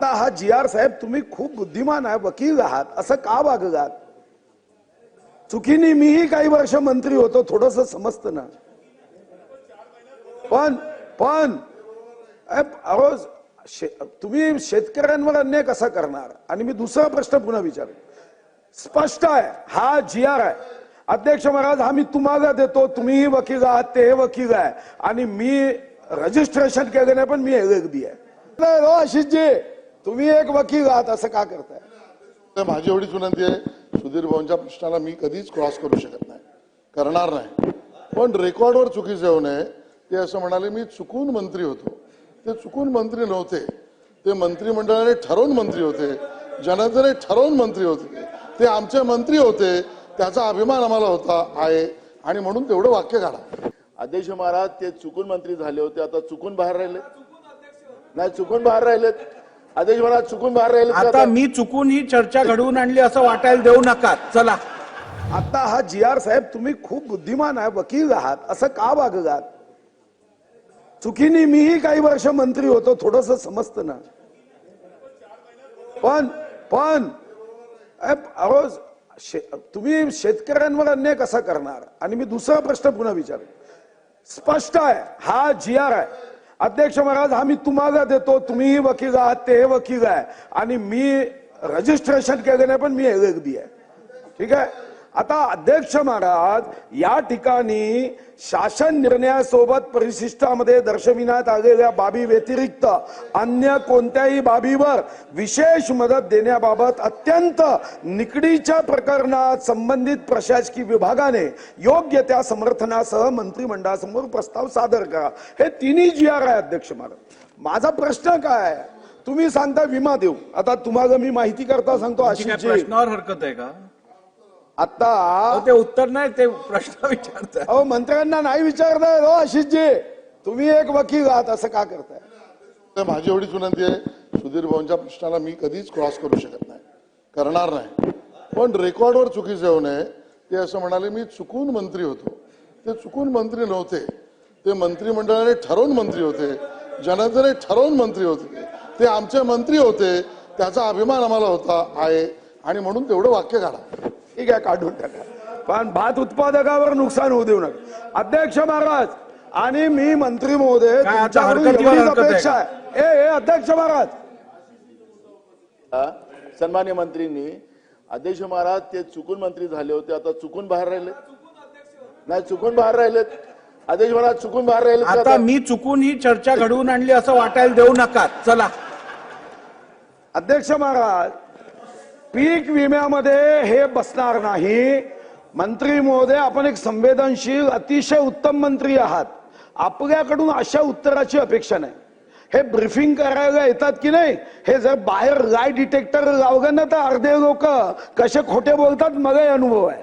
आता हा जी आर साहेब तुम्ही खूप बुद्धिमान आहे वकील आहात. असं का वागलात चुकीने मीही काही वर्ष मंत्री होतो थोडस समजतं ना. पण पण अ, शे- तुम्ही शेतकऱ्यांवर अन्याय कसा करणार? आणि मी दुसरा प्रश्न पुन्हा विचार स्पष्ट आहे हा जी आर आहे. अध्यक्ष महाराज हा मी तुम्हाला देतो तुम्हीही वकील आहात ते वकील आहे. आणि मी रजिस्ट्रेशन केलं नाही पण मी एलएलबी आहे. नाही जे आशिषजी तुम्ही एक वकील आहात असं का करताय? तर माझी एवढीच विनंती आहे सुधीर भाऊंच्या प्रश्नाला मी कधीच क्रॉस करू शकत नाही. करणार नाही. पण रेकॉर्डवर चुकीचे होऊ नये ते असं म्हणाले मी चुकून मंत्री होतो. ते चुकून मंत्री नव्हते. ते मंत्रिमंडळाने ठरवून मंत्री होते. जनतेने ठरवून मंत्री होते. ते आमचे मंत्री होते. त्याचा अभिमान आम्हाला होता आहे. आणि म्हणून तेवढं वाक्य काढा. आदेश महाराज ते चुकून मंत्री झाले होते आता चुकून बाहेर राहिले. नाही चुकून बाहेर राहिलेत. अध्यक्ष महाराज चुकून बाहेर राहिले आता मी चुकून ही चर्चा घडवून आणली असं वाटायला देऊ नका. चला. आता हा जी आर साहेब तुम्ही खूप बुद्धिमान आहे वकील आहात. असं का वागलात? चुकीने मीही काही वर्ष मंत्री होतो थोडस समजतं ना. पण पण शे- तुम्ही शेतकऱ्यांवर अन्याय कसा करणार? आणि मी दुसरा प्रश्न पुन्हा विचारेन. स्पष्ट आहे हा जी आर आहे. अध्यक्ष महाराज आम्ही तुम्हाला देतो तुम्हीही वकील आहात ते वकील आहे. आणि मी रजिस्ट्रेशन केलं नाही पण मी एलएलबी आहे ठीक आहे? आता अध्यक्ष महाराज या ठिकाणी शासन निर्णयासोबत परिशिष्टामध्ये दर्शविण्यात आलेल्या बाबी व्यतिरिक्त अन्य कोणत्याही बाबीवर विशेष मदत देण्याबाबत अत्यंत निकडीच्या प्रकरणात संबंधित प्रशासकीय विभागाने योग्य त्या समर्थनासह मंत्रिमंडळासमोर प्रस्ताव सादर करा. हे तिन्ही जी आर आहे अध्यक्ष महाराज. माझा प्रश्न काय? तुम्ही सांगता विमा देऊ. आता तुम्हाला मी माहिती करता सांगतो आशिषजी. प्रश्नावर हरकत आहे का? आता ते उत्तर नाही ते प्रश्न विचारताय. अहो मंत्र्यांना नाही विचारताय हो आशिषजी. तुम्ही एक वकील आहात असं का करताय? तर माझी एवढीच विनंती आहे सुधीर भाऊंच्या प्रश्नाला मी कधीच क्रॉस करू शकत नाही. करणार नाही. पण रेकॉर्डवर चुकीचे होऊ नये ते असं म्हणाले मी चुकून मंत्री होतो. ते चुकून मंत्री नव्हते. ते मंत्रिमंडळाने ठरवून मंत्री होते. जनतेने ठरवून मंत्री होते. ते आमचे मंत्री होते. त्याचा अभिमान आम्हाला होता आहे. आणि म्हणून तेवढं वाक्य काढा. ठीक आहे काढून टाका. पण भात उत्पादकावर नुकसान होऊ देऊ नका. अध्यक्ष महाराज आणि मी मंत्री महोदय काय आता तुमच्याकडून हरकतीवर एवढीच हरकत आहे? अपेक्षा आहे. ए ए, अध्यक्ष महाराज. सन्मान्य मंत्रींनी अध्यक्ष महाराज ते चुकून मंत्री झाले होते आता चुकून बाहेर राहिले. नाही चुकून बाहेर राहिलेत अध्यक्ष महाराज चुकून बाहेर राहिले आता मी चुकून ही चर्चा घडवून आणली असं वाटायला देऊ नका. चला. अध्यक्ष महाराज पीक विम्यामध्ये हे बसणार नाही. मंत्री महोदय आपण एक संवेदनशील अतिशय उत्तम मंत्री आहात. आपल्याकडून अशा उत्तराची अपेक्षा नाही. हे ब्रिफिंग करायला येतात की नाही हे जर बाहेर लाय डिटेक्टर लावलं ना तर अर्धे लोक कसे खोटे बोलतात मलाही अनुभव आहे.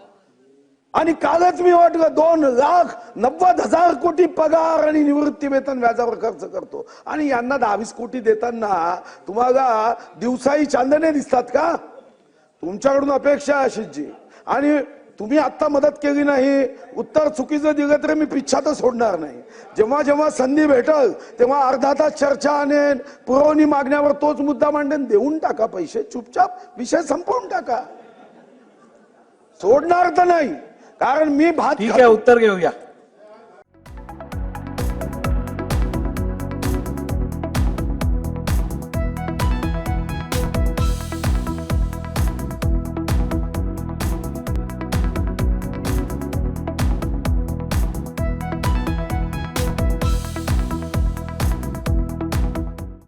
आणि कालच मी वाटलं दोन लाख नव्वद हजार कोटी पगार आणि निवृत्ती वेतन व्याजावर खर्च करतो. आणि यांना दहावीस कोटी देताना तुम्हाला दिवसाही चांदणे दिसतात का? तुमच्याकडून अपेक्षा आहे अशीची आणि तुम्ही आत्ता मदत केली नाही उत्तर चुकीचं दिलं तरी मी पिच्छातच सोडणार नाही. जेव्हा जेव्हा संधी भेटल तेव्हा अर्धा तास चर्चा आणेन पुरवणी मागण्यावर तोच मुद्दा मांडेन देऊन टाका पैसे चुपचाप विषय संपवून टाका. सोडणार तर नाही. कारण मी भात ठीक आहे उत्तर घेऊया.